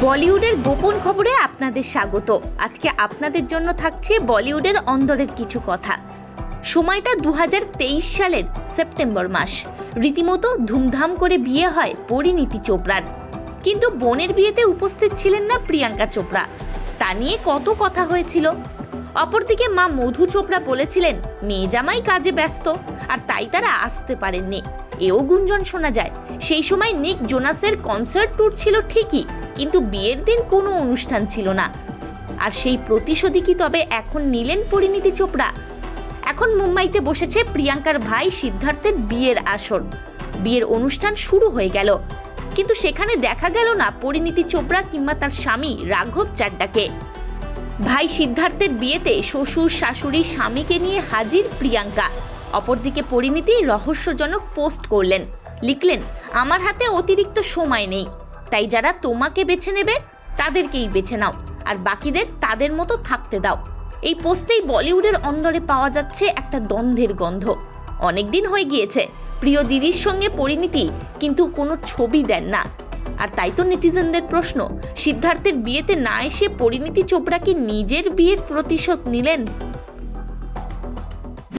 বলিউডের গোপন খবরে আপনাদের স্বাগত। আজকে আপনাদের জন্য থাকছে বলিউডের অন্দরের কিছু কথা। সময়টা দু হাজার তেইশ সালের সেপ্টেম্বর মাস। রীতিমতো ধুমধাম করে বিয়ে হয় পরিণীতি চোপড়ার। কিন্তু বোনের বিয়েতে উপস্থিত ছিলেন না প্রিয়াঙ্কা চোপড়া। তা নিয়ে কত কথা হয়েছিল? অপরদিকে মা মধু চোপড়া বলেছিলেন, মেয়ে জামাই কাজে ব্যস্ত, আর তাই তারা আসতে পারেননি। এও গুঞ্জন শোনা যায়, সেই সময় নিক জোনাসের কনসার্ট ট্যুর ছিল ঠিকই, কিন্তু বিয়ের দিন কোনো অনুষ্ঠান ছিল না। আর সেই প্রতিশোধী কি তবে এখন নিলেন পরিণীতি চোপড়া? এখন মুম্বাইতে বসেছে প্রিয়াঙ্কার ভাই সিদ্ধার্থের বিয়ের আসর। বিয়ের অনুষ্ঠান শুরু হয়ে গেল। কিন্তু সেখানে দেখা গেল না পরিণীতি চোপড়া কিংবা তার স্বামী রাঘব চাড্ডাকে। ভাই সিদ্ধার্থের বিয়েতে শ্বশুর, শাশুড়ি, স্বামীকে নিয়ে হাজির প্রিয়াঙ্কা। অপরদিকে পরিণীতি রহস্যজনক পোস্ট করলেন। লিখলেন, আমার হাতে অতিরিক্ত সময় নেই। তাই যারা তোমাকে বেছে নেবে, তাদেরকেই বেছে নাও। আর বাকিদের তাদের মতো থাকতে দাও। এই পোস্টেই বলিউডের অন্দরে পাওয়া যাচ্ছে একটা দ্বন্দ্বের গন্ধ। অনেকদিন হয়ে গিয়েছে। প্রিয় দিদির সঙ্গে পরিণীতি কিন্তু কোনো ছবি দেন না। আর তাই তো নেটিজেনদের প্রশ্ন, সিদ্ধার্থের বিয়েতে না এসে পরিণীতি চোপড়া কি নিজের বিয়ের প্রতিশোধ নিলেন